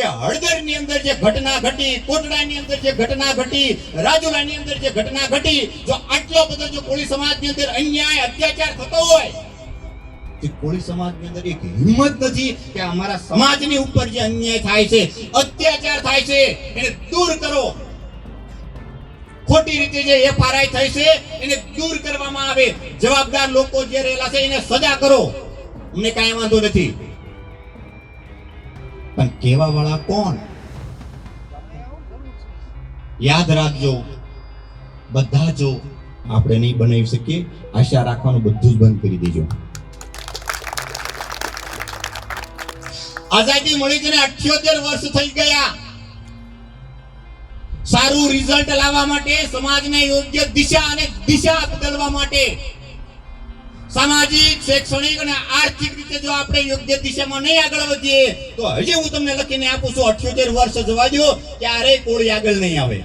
કે હળદરની અંદર જે ઘટના ઘટી, કોટડાની અંદર જે ઘટના ઘટી, રાજુલાની અંદર જે ઘટના ઘટી, જો આટલો બધો જો કોળી સમાજની અંદર અન્યાય, અત્યાચાર થતો હોય કોળી સમાજની અંદર એક હિંમત નથી કે અમારા સમાજની ઉપર જે અન્યાય થાય છે, અત્યાચાર થાય છે, એને દૂર કરો. ખોટી રીતે જે એફઆરઆઈ થઈ છે, એને દૂર કરવામાં આવે. જવાબદાર લોકો જે રહેલા છે, એને સજા કરો. અમને કાંઈ વાંધો નથી. પણ કેવા વાળા કોણ? યાદ રાખજો, બધા જો આપણે નહીં બનાવી શકીએ. આશા રાખવાનું બધું જ બંધ કરી દેજો. આઝાદી મળી છે અઠ્યોતેર વર્ષ થઈ ગયા. સારું રિઝલ્ટ લાવવા માટે, સમાજને યોગ્ય દિશા અને દિશા બદલવા માટે સામાજિક, શૈક્ષણિક અને આર્થિક રીતે જો આપણે યોગ્ય દિશામાં નહીં આગળ વધીએ, તો હજી હું તમને લખીને આપું છું 78 વર્ષ જવા દો ત્યારે કોળી આગળ નહીં આવે.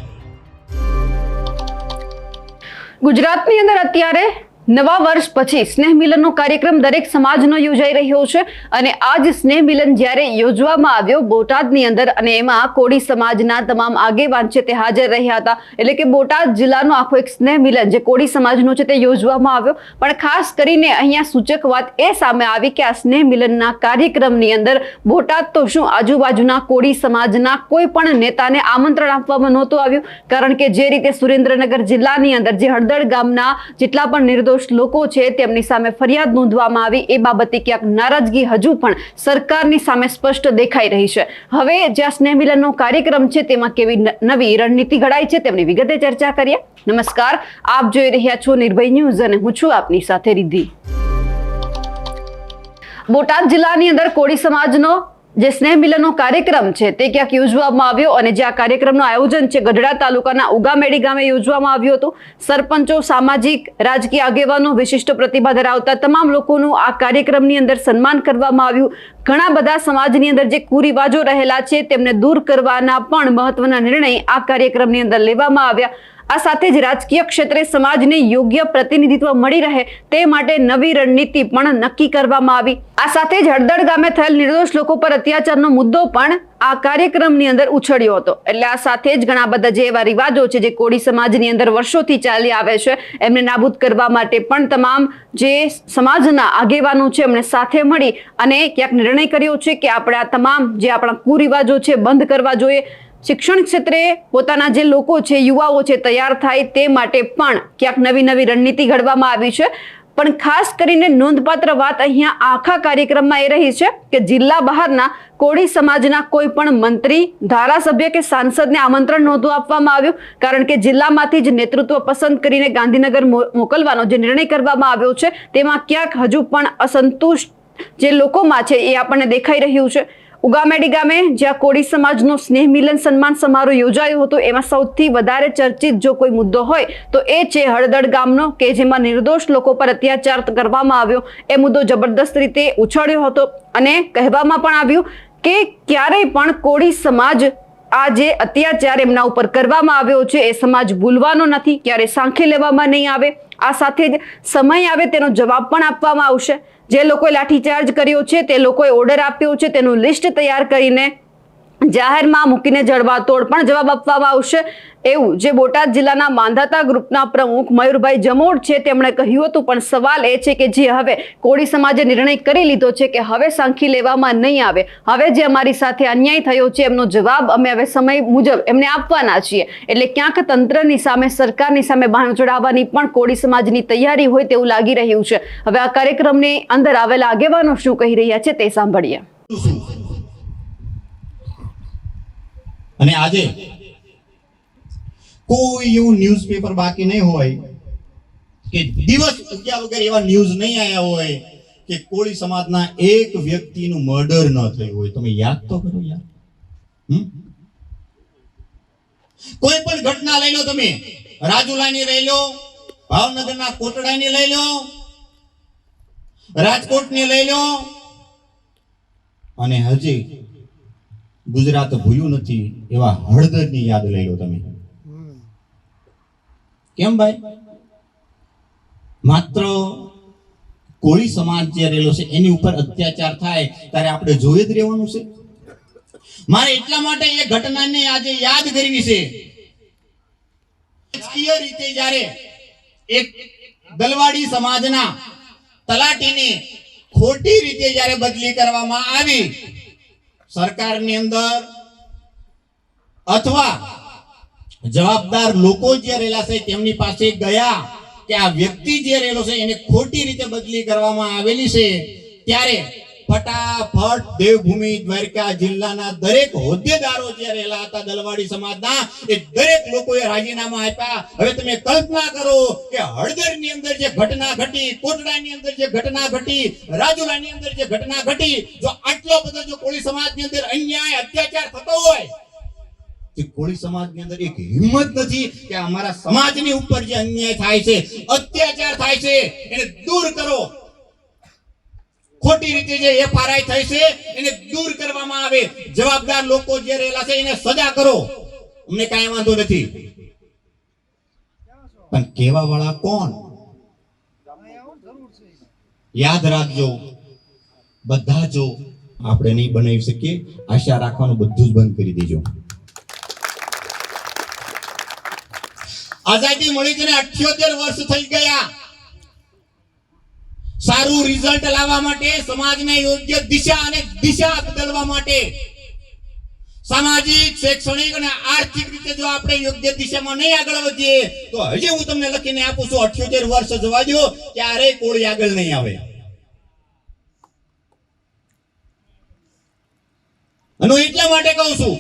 ગુજરાતની અંદર અત્યારે નવા વર્ષ પછી સ્નેહ મિલનનો કાર્યક્રમ દરેક સમાજનો યોજાઈ રહ્યો છે અને આજ સ્નેહ મિલન જ્યારે યોજવામાં આવ્યો, બોટાદની અંદર અને એમાં કોળી સમાજના તમામ આગેવાન છે તે હાજર રહ્યા હતા. એટલે કે બોટાદ જિલ્લાનો આખો એક સ્નેહ મિલન જે કોળી સમાજનો છે તે યોજવામાં આવ્યો. પણ ખાસ કરીને અહીંયા સૂચક વાત એ સામે આવી કે આ સ્નેહ મિલનના કાર્યક્રમની અંદર બોટાદ તો શું આજુબાજુના કોળી સમાજના કોઈ પણ નેતાને આમંત્રણ આપવામાં નહોતું આવ્યું. કારણ કે જે રીતે સુરેન્દ્રનગર જિલ્લાની અંદર જે હળદળ ગામના જેટલા પણ નિર્દોષ લોકો છે, તેમની સામે ફરિયાદ નોંધવામાં આવી. એ બાબતે ક્યાંક નારાજગી હજુ પણ સરકારની સામે સ્પષ્ટ દેખાઈ રહી છે. હવે જ્યાં સ્નેહમિલનનો કાર્યક્રમ છે, તેમાં કેવી નવી રણનીતિ ઘડાઈ છે, તેમની વિગતે ચર્ચા કરીએ. નમસ્કાર, આપ જોઈ રહ્યા છો નિર્ભય ન્યૂઝ અને હું છું આપની સાથે રિદ્ધિ. બોટાદ જિલ્લાની અંદર કોળી સમાજનો જે સ્નેહ મિલનનો કાર્યક્રમ છે, તે ક્યાંક યોજવામાં આવ્યો અને જે આ કાર્યક્રમનું આયોજન છે, ગઢડા તાલુકાના ઉગામેડી ગામે યોજવામાં આવ્યું હતું. સરપંચો, સામાજિક, રાજકીય આગેવાનો વિશિષ્ટ પ્રતિભા ધરાવતા તમામ લોકોનું આ કાર્યક્રમની અંદર સન્માન કરવામાં આવ્યું. ઘણા બધા સમાજની અંદર જે કુરિવાજો રહેલા છે, તેમને દૂર કરવાના પણ મહત્વના નિર્ણય આ કાર્યક્રમની અંદર લેવામાં આવ્યા. આ સાથે જ રાજકીય ક્ષેત્રે સમાજને યોગ્ય પ્રતિનિધિત્વ મળી રહે તે માટે નવી રણનીતિ પણ નક્કી કરવામાં આવી. આ સાથે જ હળદળ ગામે થયેલ નિર્દોષ લોકો પર અત્યાચારનો મુદ્દો પણ આ કાર્યક્રમની અંદર ઉછળ્યો હતો. એટલે આ સાથે જ ઘણા બધા જે એવા રિવાજો છે જે કોળી સમાજની અંદર વર્ષોથી ચાલી આવે છે, એમને નાબૂદ કરવા માટે પણ તમામ જે સમાજના આગેવાનો છે એમણે સાથે મળી અને ક્યાંક નિર્ણય કર્યો છે કે આપણે આ તમામ જે આપણા કુરિવાજો છે બંધ કરવા જોઈએ. શિક્ષણ ક્ષેત્રે પોતાના જે લોકો છે, યુવાઓ છે, તૈયાર થાય તે માટે પણ ક્યાંક નવી નવી રણનીતિ ઘડવામાં આવી છે. પણ ખાસ કરીને નોંધપાત્ર વાત અહીંયા આખા કાર્યક્રમમાં એ રહી છે કે જિલ્લા બહારના કોળી સમાજના કોઈ પણ મંત્રી, ધારાસભ્ય કે સાંસદને આમંત્રણ નહોતું આપવામાં આવ્યું, કારણ કે જિલ્લામાંથી જ નેતૃત્વ પસંદ કરીને ગાંધીનગર મોકલવાનો જે નિર્ણય કરવામાં આવ્યો છે, તેમાં ક્યાંક હજુ પણ અસંતુષ્ટ જે લોકોમાં છે એ આપણને દેખાઈ રહ્યું છે. ઉગામેડી ગામે જ્યાં કોળી સમાજનો સ્નેહ મિલન સન્માન સમારોહ યોજાયો હતો, એમાં સૌથી વધારે ચર્ચિત જો કોઈ મુદ્દો હોય, તો એ છે હળદળ ગામનો, કે જેમાં નિર્દોષ લોકો પર અત્યાચાર કરવામાં આવ્યો. એ મુદ્દો જબરદસ્ત રીતે ઉછળ્યો હતો અને કહેવામાં પણ આવ્યું કે ક્યારેય પણ કોળી સમાજ આ જે અત્યાચાર એમના ઉપર કરવામાં આવ્યો છે, એ સમાજ ભૂલવાનો નથી, ક્યારે સાંખી લેવામાં નહીં આવે. આ સાથે જ સમય આવે તેનો જવાબ પણ આપવામાં આવશે. જે લોકોએ લાઠીચાર્જ કર્યો છે તે લોકોએ ઓર્ડર આપ્યો છે તેનું લિસ્ટ તૈયાર કરીને જાહેરમાં મૂકીને જડબાતોડ પણ જવાબ આપવામાં આવશે. એવું જે બોટાદ જિલ્લાના માંધાતા ગ્રુપના પ્રમુખ મયુરભાઈ જમોડ છે, તેમણે કહ્યું હતું, પણ સવાલ એ છે કે જે હવે કોળી સમાજે નિર્ણય કરી લીધો છે કે હવે સાંખી લેવામાં નહીં આવે. હવે જે અમારી સાથે અન્યાય થયો છે, એમનો જવાબ અમે હવે સમય મુજબ એમને આપવાના છીએ. એટલે ક્યાંક તંત્રની સામે, સરકારની સામે બાણ ચડાવવાની પણ કોળી સમાજની તૈયારી હોય તેવું લાગી રહ્યું છે. હવે આ કાર્યક્રમની અંદર આવેલા આગેવાનો શું કહી રહ્યા છે તે સાંભળીએ શું? અને આજે કોઈ એવું ન્યૂઝપેપર બાકી નહીં હોય કે દિવસ ઉગ્યા વગર એવા ન્યૂઝ નહીં આવ્યા હોય કે કોળી સમાજના એક વ્યક્તિનું મર્ડર ન થયું હોય. તમે યાદ તો કરો યાર. કોઈ પણ ઘટના લઈ લો તમે. રાજુલાની લઈ લો, ભાવનગરના કોટડાની લઈ લો, રાજકોટની લઈ લો. અને હજી ગુજરાત ભૂલ્યું નથી એવા હળદરની યાદ લઈ લો તમે. કેમ ભાઈ? માત્ર કોળી સમાજ જે રહેલો છે, એની ઉપર અત્યાચાર થાય, ત્યારે આપણે જોઈ જ રહેવાનું છે. મારે એટલા માટે એ ઘટનાને આજે યાદ કરવી છે. રાજકીય રીતે જ્યારે એક દલવાડી સમાજના તલાટીની ખોટી રીતે જ્યારે બદલી કરવામાં આવી સરકારની અંદર અથવા જવાબદાર લોકો જે રહેલા છે તેમની પાસે ગયા કે આ વ્યક્તિ જે રહેલો છે એને ખોટી રીતે બદલી કરવામાં આવેલી છે, ત્યારે ફટાફટ દેવભૂમિ દ્વારકા જિલ્લાના દરેક હોદ્દેદારો જે રહેલા હતા દલવાડી સમાજના, એ દરેક લોકોએ રાજીનામા આપ્યા. હવે તમે કલ્પના કરો કે હળદરની અંદર જે ઘટના ઘટી, કોટડાની અંદર જે ઘટના ઘટી, રાજુલાની અંદર જે ઘટના ઘટી, જો આટલો બધો જો કોળી સમાજની અંદર અન્યાય, અત્યાચાર થતો હોય કે કોળી સમાજની અંદર એક હિંમત નથી કે અમારા સમાજની ઉપર જે અન્યાય થાય છે, અત્યાચાર થાય છે, એને દૂર કરો. ખોટી રીતે જે એફઆરઆઈ થઈ છે, એને દૂર કરવામાં આવે. જવાબદાર લોકો જે રહેલા છે, એને સજા કરો. અમને કાંઈ વાંધો નથી. પણ કેવા વાળા કોણ? યાદ રાખજો. બધા જો આપણે નહીં બનાવી શકીએ, આશા રાખવાનું બધું જ બંધ કરી દેજો. આઝાદી મળી છે 78 વર્ષ થઈ ગયા. સારું રિઝલ્ટ લાવવા માટે, સમાજને યોગ્ય દિશા અને દિશા બદલવા માટે. સામાજિક, શૈક્ષણિક અને આર્થિક રીતે જો આપણે યોગ્ય દિશામાં નહીં આગળ વધીએ, તો હજી હું તમને લખીને આપું છું 78 વર્ષ જવા દો ક્યારે કોળી આગળ નહીં આવે. અને એટલા માટે કહું છું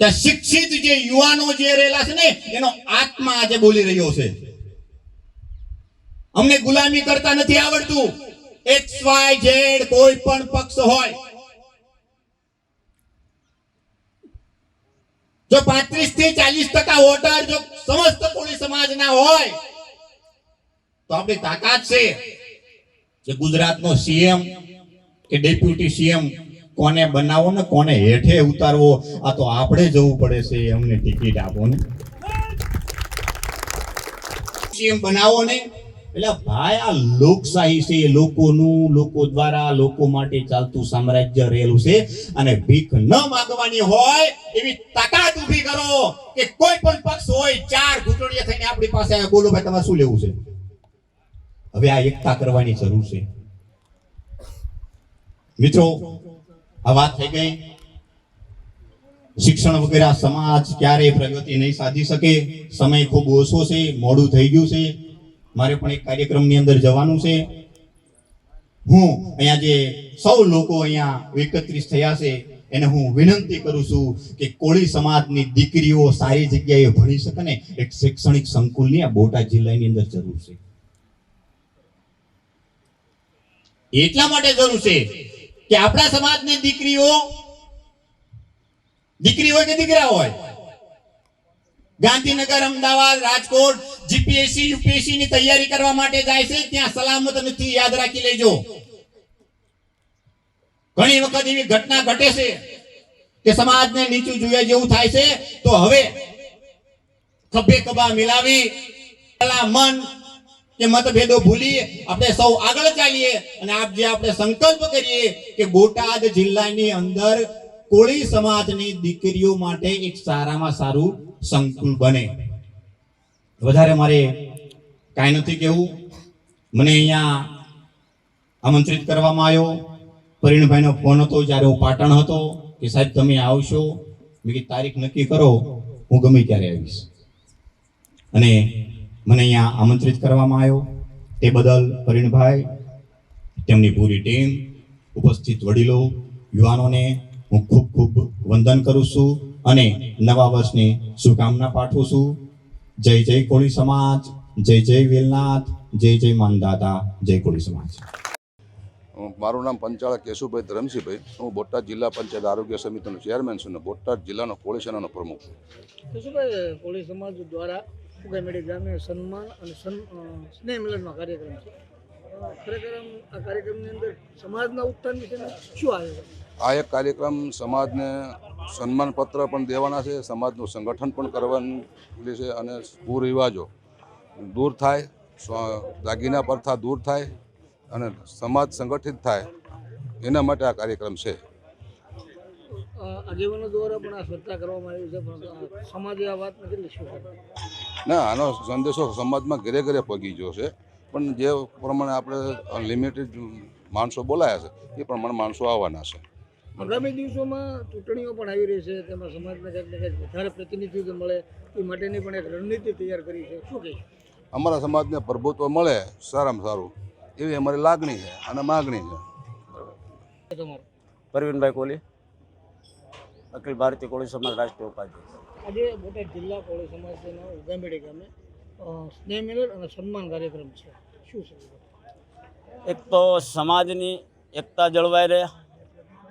કે શિક્ષિત જે યુવાનો જે રહેલા છે ને, એનો આત્મા આજે બોલી રહ્યો છે. અમને ગુલામી કરતા નથી આવડતું. એક્સ વાય ઝેડ કોઈ પણ પક્ષ હોય. જો પાંત્રીસથી ચાલીસ ટકા વોટર જો સમસ્ત કોળી સમાજના હોય, તો આપણી તાકાત છે કે ગુજરાતનો સીએમ કે ડેપ્યુટી સીએમ કોને બનાવો ને કોને હેઠે ઉતારવો, આ તો આપણે જવું પડે છે, અમને ટિકિટ આપો ને. સીએમ બનાવો ને એટલે ભાઈ, આ લોકશાહી છે લોકોનું, લોકો દ્વારા લોકો માટે ચાલતું સામ્રાજ્ય રહેલું છે. અને ભીખ ન માંગવાની હોય એવી તાકાત ઊભી કરો કે કોઈ પણ પક્ષ હોય, ચાર ઘૂંટણીએ થઈને આપણી પાસે બોલો ભાઈ, તમારે શું લેવું છે? હવે આ એકતા કરવાની જરૂર છે. મિત્રો, આ વાત થઈ ગઈ. શિક્ષણ વગેરે સમાજ ક્યારેય પ્રગતિ નહીં સાધી શકે. સમય ખૂબ ઓછો છે, મોડું થઈ ગયું છે. મારે પણ એક કાર્યક્રમની અંદર જવાનું છે. હું અહીંયા જે સૌ લોકો અહીંયા એકત્રિત થયા છે, એને હું વિનંતી કરું છું કે કોળી સમાજની દીકરીઓ સારી જગ્યાએ ભણી શકે ને, એક શૈક્ષણિક સંકુલની આ બોટાદ જિલ્લાની અંદર જરૂર છે. એટલા માટે જરૂર છે કે આપણા સમાજની દીકરીઓ, દીકરી હોય કે દીકરા હોય ગાંધીનગર, અમદાવાદ, રાજકોટ જીપીએસસી યુપીએસસી ની તૈયારી કરવા માટે જાય છે. ત્યાં સલામત નથી. યાદ રાખી લેજો. ઘણી વખત એવી ઘટના ઘટે છે કે સમાજને નીચું જોઈએ જેવું થાય છે. તો હવે ખભે ખભા મિલાવી મન કે મતભેદો ભૂલી આપણે સૌ આગળ ચાલીએ અને આપ જે આપણે સંકલ્પ કરીએ કે બોટાદ જિલ્લાની અંદર કોળી સમાજની દીકરીઓ માટે એક સારામાં સારું સંકુલ બને. વધારે મારે કાંઈ નથી કહેવું. મને અહીંયા આમંત્રિત કરવામાં આવ્યો. પરિણભાઈનો ફોન હતો, જ્યારે હું પાટણ હતો, કે સાહેબ તમે આવશો. મેં તારીખ નક્કી કરો, હું ગમે ત્યારે આવીશ. અને મને અહીંયા આમંત્રિત કરવામાં આવ્યો. તે બદલ પરિણભાઈ, તેમની પૂરી ટીમ, ઉપસ્થિત વડીલો, યુવાનોને હું ખૂબ ખૂબ વંદન કરું છું. અને નવા વર્ષની શુભકામના પાઠવું છું. જય જય કોળી સમાજ જય જય વેલનાથ જય જય માનદાતા જય કોળી સમાજ. મારું નામ પંચાળા કેશુભાઈ ધરમસિંહભાઈ. હું બોટાદ જિલ્લા પંચાયત આરોગ્ય સમિતિનો ચેરમેન છું અને બોટાદ જિલ્લાનો કોળી સેનાનો પ્રમુખ છું. કેશુભાઈ કોળી સમાજ દ્વારા ઉગામેડી ગામે સન્માન અને સ્નેહ મિલનનો કાર્યક્રમ છે. ખરેખર આ કાર્યક્રમની અંદર સમાજના ઉત્થાન વિશે શું આવે આ એક કાર્યક્રમ સમાજને સન્માનપત્ર પણ દેવાના છે સમાજનું સંગઠન પણ કરવાનું છે અને કુરિવાજો દૂર થાય દાગીના પ્રથા દૂર થાય અને સમાજ સંગઠિત થાય એના માટે આ કાર્યક્રમ છે. આગેવાનો દ્વારા પણ આ ચર્ચા કરવામાં આવી છે પણ સમાજે આ વાતને કેટલી સ્વીકાર ના આનો સંદેશો સમાજમાં ઘરે ઘરે પગી ગયો છે પણ જે પ્રમાણે આપણે લિમિટેડ માણસો બોલાયા છે એ પ્રમાણે માણસો આવવાના છે. આગામી દિવસોમાં ચૂંટણીઓ પણ આવી રહી છે તેમાં સમાજને કંઈક ને કંઈક વધારે પ્રતિનિધિત્વ મળે એ માટેની પણ એક રણનીતિ તૈયાર કરી છે. શું કહીશ? અમારા સમાજને પ્રભુત્વ મળે સારામાં સારું. એવી અમારી લાગણી છે અને માગણી છે. પરવીનભાઈ કોહલી અખિલ ભારતીય કોળી સમાજ રાષ્ટ્રીય ઉપાધ્યક્ષ. આજે બોટાદ જિલ્લા કોળી સમાજના ઉગામેડી ગામે સ્નેહ મિલન અને સન્માન કાર્યક્રમ છે. શું છે? એક તો સમાજની એકતા જળવાઈ રહે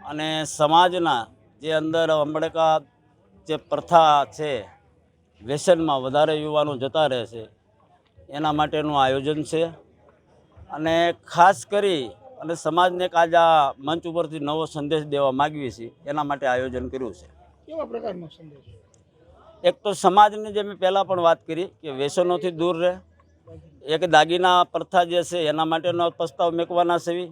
અને સમાજના જે અંદર અંબડકા જે પ્રથા છે વ્યસનમાં વધારે યુવાનો જતા રહે છે એના માટેનું આયોજન છે. અને ખાસ કરી અને સમાજને એક આજ આ મંચ ઉપરથી નવો સંદેશ દેવા માગીએ છીએ એના માટે આયોજન કર્યું છે. કેવા પ્રકારનો સંદેશ? એક તો સમાજની જે મેં પહેલાં પણ વાત કરી કે વ્યસનોથી દૂર રહે. એક દાગીના પ્રથા જે છે એના માટેનો પ્રસ્તાવ મેકવાના છે.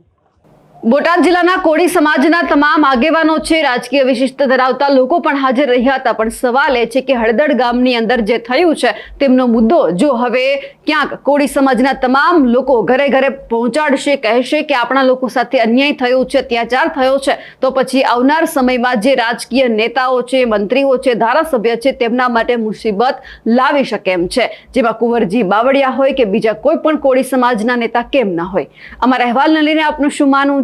બોટાદ જિલ્લાના કોળી સમાજના તમામ આગેવાનો છે, રાજકીય વિશિષ્ટ ધરાવતા લોકો પણ હાજર રહ્યા હતા. પણ સવાલ એ છે કે હળદડ ગામની અંદર જે થયું છે, તેમનો મુદ્દો જો હવે ક્યાંક કોળી સમાજના તમામ લોકો ઘરે ઘરે પહોંચાડશે, કહેશે કે આપણા લોકો સાથે અન્યાય થયો છે, અત્યાચાર થયો છે, તો પછી આવનાર સમયમાં જે રાજકીય નેતાઓ છે, મંત્રીઓ છે, ધારાસભ્ય છે, તેમના માટે મુસીબત લાવી શકે એમ છે. જેમાં કુંવરજી બાવળિયા હોય કે બીજા કોઈ પણ કોળી સમાજના નેતા કેમ ના હોય. અમારા અહેવાલને લઈને આપનું શું માનવું